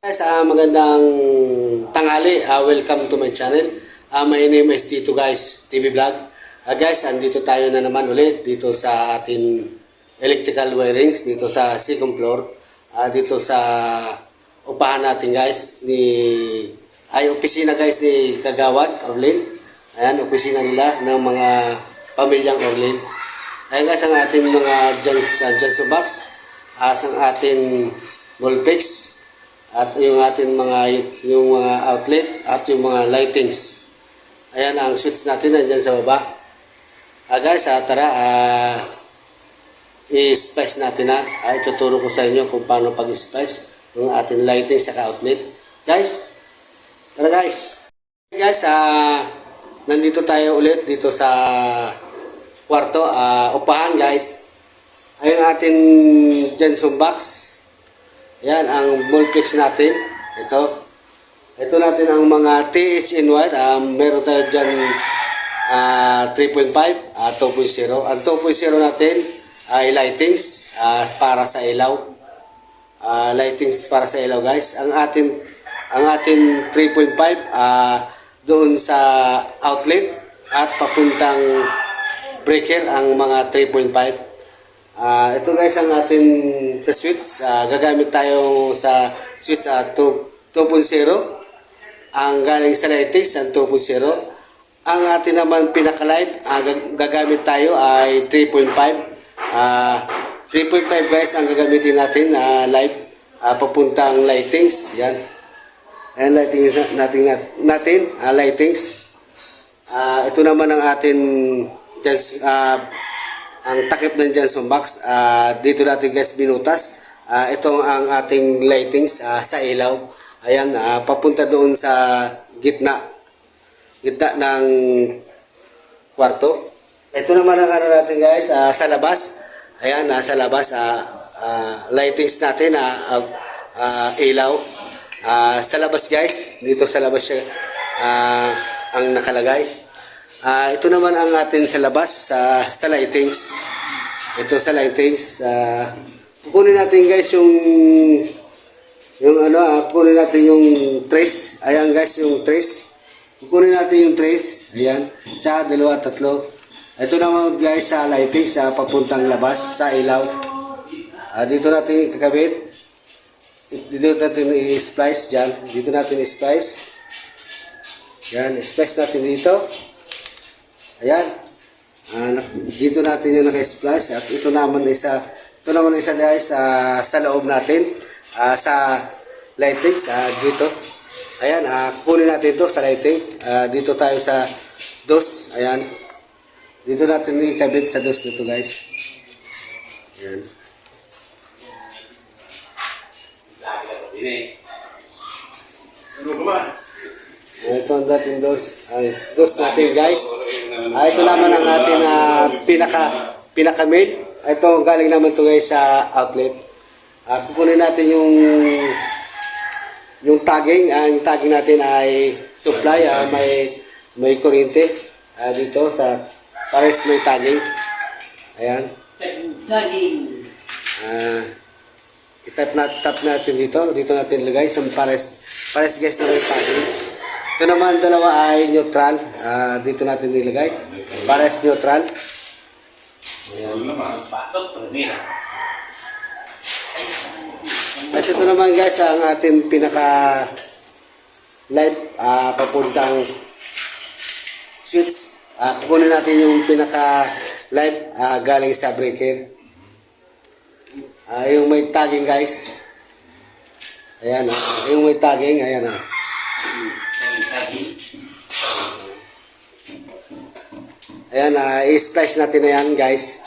Guys, ah, magandang tanghali. Ah, welcome to my channel. Ah, my name is Tito Guys TV Vlog. Ah, guys, andito tayo na naman ulit dito sa ating electrical wirings dito sa second floor. Ah, dito sa upahan natin guys ni ay opisina guys ni Kagawad Orlin. Ayan, opisina nila ng mga pamilyang Orlin. Ayan guys, ang ating mga Johnson, Johnson box, as ang ating Volpex, at yung ating mga yung mga outlet at yung mga lightings. Ayan ang switch natin nandiyan sa baba. Ah guys, ah, tara ah, i-spice natin na. Ah, ituturo ko sa inyo kung paano pag-spice ng ating lighting sa outlet. Guys, tara guys. Guys, ah nandito tayo ulit dito sa kwarto, ah upahan guys. Ay ang ating Jensen box. Yan ang multiplex natin. Ito. Ito natin ang mga TH in white. Um, meron tayo dyan ah, 3.5 at 2.0. Ang 2.0 natin ay lightings ah, para sa ilaw. Ah, lightings para sa ilaw guys. Ang atin ang atin 3.5 ah, doon sa outlet at papuntang breaker ang mga 3.5. Ah, ito guys ang atin sa switch. Ah, gagamit tayo sa switch ah, 2 2.0. Ang galing sa lightings ang 2.0. Ang atin naman pinaka-live, ah, gag- gagamit tayo ay 3.5. Ah, 3.5 guys ang gagamitin natin ah, live ah, papuntang lightings. Yan. Ayan lightings na- natin natin, ah, lightings. Ah, ito naman ang atin just ah, ang takip ng Johnson box. Ah, dito natin guys binutas. Ah, ito ang ating lightings ah, sa ilaw. Ayan, ah, papunta doon sa gitna. Gitna ng kwarto. Ito naman ang ano natin guys, ah, sa labas. Ayan, ah, sa labas, ah, ah, lightings natin, ah, ah, ah, ilaw. Ah, sa labas guys, dito sa labas siya ah, ang nakalagay. Ah, ito naman ang atin sa labas, sa, sa lightings. Ito sa lightings. ah, kukunin natin guys yung yung ano, ah, kukunin natin yung trace. Ayan guys, yung trace. Kukunin natin yung trace. Ayan. Sa dalawa, tatlo. Ito naman guys sa lighting sa papuntang labas sa ilaw. Ah, dito natin ikakabit. Dito natin i-splice dyan. Dito natin i-splice. Yan, splice natin dito. Ayan. Nak- dito natin yung naka-splice at ito naman isa ito naman isa guys ah, sa loob natin ah, sa lighting sa dito. Ayan, ah, kukunin natin to sa lighting. Ah, dito tayo sa dos. Ayan. Dito natin ikabit sa dos nito guys. Ayan. Ito ang dating dos. Ay, dos natin guys. Ah, ito naman ang ating ah, pinaka pinaka made. Ito galing naman to guys sa outlet. Ah, kukunin natin yung yung tagging. Ah, yung tagging natin ay supply. Ah, may may kuryente ah, dito sa pares may tagging. Ayan. Ah, itap na tap natin dito. Dito natin ilagay sa pares pares guys na may tagging. Ito naman dalawa ay neutral. Ah, dito natin nilagay. Pares neutral. At ito naman guys ang ating pinaka live ah, papuntang switch. Ah, kukunin natin yung pinaka live ah, galing sa breaker. Ah, yung may tagging guys. Ayan ah, yung may tagging, ayan ah. Ayan, ah, i-splice natin na yan, guys.